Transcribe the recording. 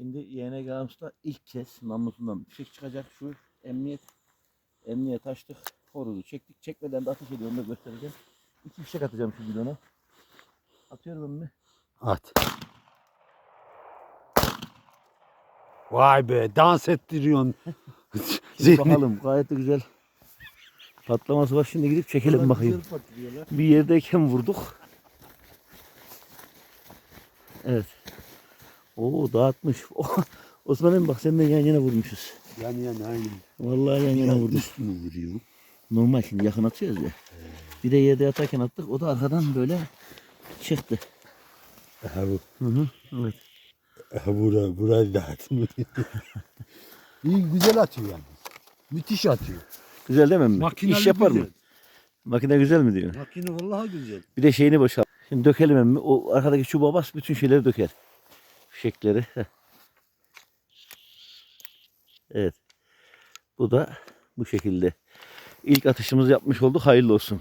Şimdi YNG Gams'ta ilk kez namlusundan fişek çıkacak. Şu emniyet emniyet açtık. Horozu çektik. Çekmeden de ateş ediyorum da göstereceğim. İki fişek atacağım şu bidona. Atıyorum emmi. At. Vay be dans ettiriyorsun. Şimdi bakalım gayet de güzel patlaması var. Şimdi gidip çekelim bakayım. Bir yerdeyken vurduk. Evet. Oo dağıtmış. Osman emmi bak senden yan yana vurmuşuz. Yani yani aynen. Vallahi yan yana vurduk. Üst mü vuruyor? Normal şimdi yakın atıyoruz ya. Bir de yerde yatarken attık. O da arkadan böyle çıktı. Aha bu. Hı hı. Evet. Aha bura, burayı da atmıyor. İyi güzel atıyor yani. Müthiş atıyor. Güzel değil mi? Makinalı İş yapar güzel. mı? Makine güzel mi diyor. Makine vallahi güzel. Bir de şeyini boşalt. Şimdi dökelim emmi. O arkadaki çubuğa bas bütün şeyleri döker. Fişekleri. Evet. Bu da bu şekilde. İlk atışımızı yapmış olduk. Hayırlı olsun.